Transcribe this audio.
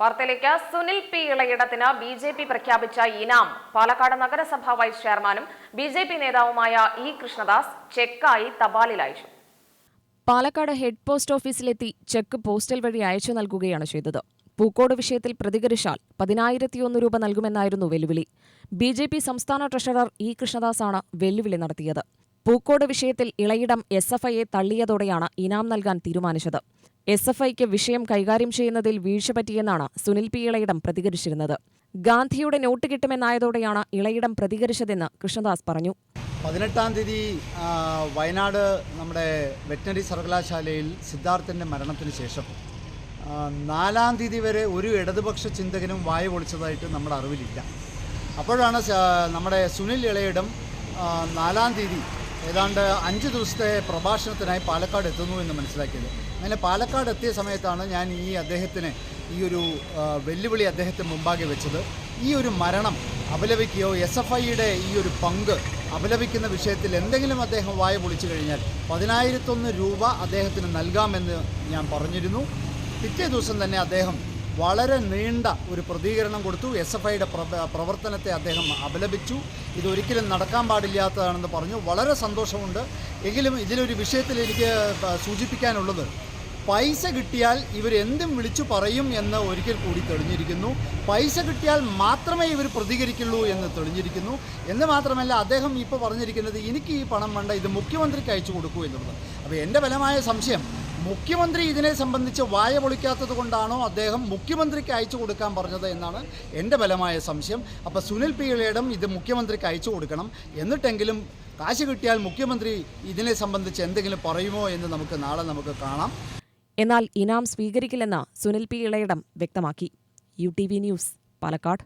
വാർത്തയിലേക്ക് സുനിൽ പി ഇളയിടത്തിന് B J P പ്രഖ്യാപിച്ച ഇനാം. പാലക്കാട് നഗരസഭാ വൈസ് ചെയർമാനും ബി ജെ പി നേതാവുമായ ഇ കൃഷ്ണദാസ് ചെക്കായി തപാലിൽ അയച്ചു. പാലക്കാട് ഹെഡ് പോസ്റ്റ് ഓഫീസിലെത്തി ചെക്ക് പോസ്റ്റൽ വഴി അയച്ചു നൽകുകയാണ് ചെയ്തത്. പൂക്കോട് വിഷയത്തിൽ പ്രതികരിച്ചാൽ പതിനായിരത്തിയൊന്ന് രൂപ നൽകുമെന്നായിരുന്നു വെല്ലുവിളി. ബി ജെ പി സംസ്ഥാന ട്രഷറർ ഇ കൃഷ്ണദാസാണ് വെല്ലുവിളി നടത്തിയത്. പൂക്കോട് വിഷയത്തിൽ ഇളയിടം എസ് എഫ് ഐയെ തള്ളിയതോടെയാണ് ഇനാം നൽകാൻ തീരുമാനിച്ചത്. എസ് എഫ് ഐക്ക് വിഷയം കൈകാര്യം ചെയ്യുന്നതിൽ വീഴ്ച പറ്റിയെന്നാണ് സുനിൽ പി ഇളയിടം പ്രതികരിച്ചിരുന്നത്. ഗാന്ധിയുടെ നോട്ട് കിട്ടുമെന്നായതോടെയാണ് ഇളയിടം പ്രതികരിച്ചതെന്ന് കൃഷ്ണദാസ് പറഞ്ഞു. പതിനെട്ടാം തീയതി വയനാട് നമ്മുടെ വെറ്റിനറി സർവകലാശാലയിൽ സിദ്ധാർത്ഥന്റെ മരണത്തിന് ശേഷം നാലാം തീയതി വരെ ഒരു ഇടതുപക്ഷ ചിന്തകനും വായ പൊളിച്ചതായിട്ട് നമ്മുടെ അറിവിലില്ല. അപ്പോഴാണ് നമ്മുടെ സുനിൽ ഇളയിടം നാലാം തീയതി ഏതാണ്ട് അഞ്ച് ദിവസത്തെ പ്രഭാഷണത്തിനായി പാലക്കാട് എത്തുന്നു എന്ന് മനസ്സിലാക്കിയത്. അങ്ങനെ പാലക്കാട് എത്തിയ സമയത്താണ് ഞാൻ ഈ അദ്ദേഹത്തിന് ഈ ഒരു വെല്ലുവിളി അദ്ദേഹത്തിന് മുമ്പാകെ വെച്ചത്. ഈ ഒരു മരണം അപലപിക്കുകയോ എസ് എഫ് ഐയുടെ ഈ ഒരു പങ്ക് അപലപിക്കുന്ന വിഷയത്തിൽ എന്തെങ്കിലും അദ്ദേഹം വായ പൊളിച്ചു കഴിഞ്ഞാൽ പതിനായിരത്തൊന്ന് രൂപ അദ്ദേഹത്തിന് നൽകാമെന്ന് ഞാൻ പറഞ്ഞിരുന്നു. പിറ്റേ ദിവസം തന്നെ അദ്ദേഹം വളരെ നീണ്ട ഒരു പ്രതികരണം കൊടുത്തു. എസ് എഫ് ഐയുടെ പ്രവർത്തനത്തെ അദ്ദേഹം അപലപിച്ചു. ഇതൊരിക്കലും നടക്കാൻ പാടില്ലാത്തതാണെന്ന് പറഞ്ഞു. വളരെ സന്തോഷമുണ്ട്. എങ്കിലും ഇതിലൊരു വിഷയത്തിൽ എനിക്ക് സൂചിപ്പിക്കാനുള്ളത് പൈസ കിട്ടിയാൽ ഇവരെന്തും വിളിച്ചു പറയും എന്ന് ഒരിക്കൽ കൂടി തെളിഞ്ഞിരിക്കുന്നു. പൈസ കിട്ടിയാൽ മാത്രമേ ഇവർ പ്രതികരിക്കുള്ളൂ എന്ന് തെളിഞ്ഞിരിക്കുന്നു. എന്ന് മാത്രമല്ല അദ്ദേഹം ഇപ്പോൾ പറഞ്ഞിരിക്കുന്നത് എനിക്ക് ഈ പണം വേണ്ട ഇത് മുഖ്യമന്ത്രിക്ക് അയച്ചു കൊടുക്കൂ എന്നുള്ളത്. അപ്പോൾ എന്റെ ബലമായ സംശയം മുഖ്യമന്ത്രി ഇതിനെ സംബന്ധിച്ച് വായ പൊളിക്കാത്തത് കൊണ്ടാണോ അദ്ദേഹം മുഖ്യമന്ത്രിക്ക് അയച്ചു കൊടുക്കാൻ പറഞ്ഞത് എന്നാണ് എന്റെ ബലമായ സംശയം. അപ്പോൾ സുനിൽ പി ഇളയിടം ഇത് മുഖ്യമന്ത്രിക്ക് അയച്ചു കൊടുക്കണം. എന്നിട്ടെങ്കിലും കാശ് കിട്ടിയാൽ മുഖ്യമന്ത്രി ഇതിനെ സംബന്ധിച്ച് എന്തെങ്കിലും പറയുമോ എന്ന് നമുക്ക് നാളെ നമുക്ക് കാണാം. എന്നാൽ ഇനാം സ്വീകരിക്കില്ലെന്ന് സുനിൽ പി ഇളയിടം വ്യക്തമാക്കി. U T V news Palakkad.